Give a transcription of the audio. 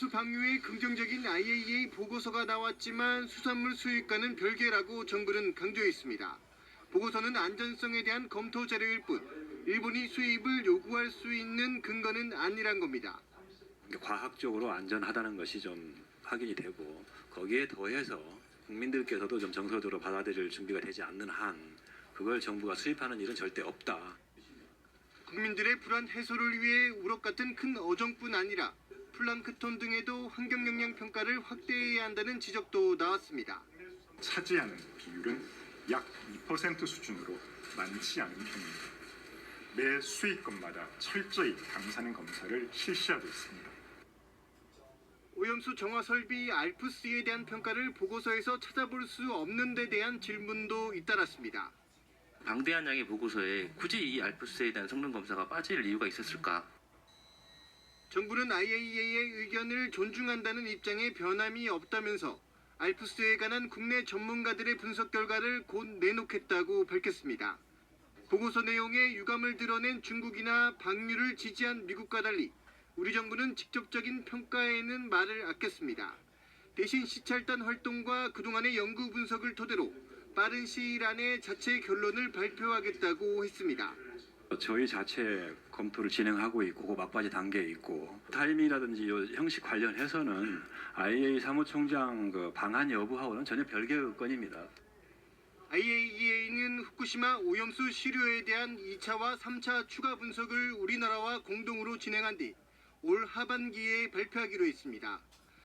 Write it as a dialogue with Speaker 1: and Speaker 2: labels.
Speaker 1: 오염수 방류에 긍정적인 IAEA 보고서가 나왔지만 수산물 수입과는 별개라고 정부는 강조했습니다. 보고서는 안전성에 대한 검토 자료일 뿐 일본이 수입을 요구할 수 있는 근거는 아니란 겁니다.
Speaker 2: 과학적으로 안전하다는 것이 좀 확인이 되고 거기에 더해서 국민들께서도 좀 정서적으로 받아들일 준비가 되지 않는 한 그걸 정부가 수입하는 일은 절대 없다.
Speaker 1: 국민들의 불안 해소를 위해 우럭 같은 큰 어종뿐 아니라 플랑크톤 등에도 환경 영향 평가를 확대해야 한다는 지적도 나왔습니다.
Speaker 3: 차지하는 비율은 약 2% 수준으로 많지 않은 편입니다. 매 수익권마다 철저히 감사는 검사를 실시하고 있습니다.
Speaker 1: 오염수 정화 설비 알프스에 대한 평가를 보고서에서 찾아볼 수 없는 데 대한 질문도 잇따랐습니다.
Speaker 4: 방대한 양의 보고서에 굳이 이 알프스에 대한 성능 검사가 빠질 이유가 있었을까?
Speaker 1: 정부는 IAEA의 의견을 존중한다는 입장에 변함이 없다면서 알프스에 관한 국내 전문가들의 분석 결과를 곧 내놓겠다고 밝혔습니다. 보고서 내용에 유감을 드러낸 중국이나 방류를 지지한 미국과 달리 우리 정부는 직접적인 평가에는 말을 아꼈습니다. 대신 시찰단 활동과 그동안의 연구 분석을 토대로 빠른 시일 안에 자체 결론을 발표하겠다고 했습니다.
Speaker 2: 저희 자체 검토를 진행하고 있고 그 막바지 단계에 있고 타임이라든지 요 형식 관련해서는 IA 사무총장 그 방한 여부하고는 전혀 별개의 건입니다.
Speaker 1: IAEA는 후쿠시마 오염수 시료에 대한 2차와 3차 추가 분석을 우리나라와 공동으로 진행한 뒤 올 하반기에 발표하기로 했습니다.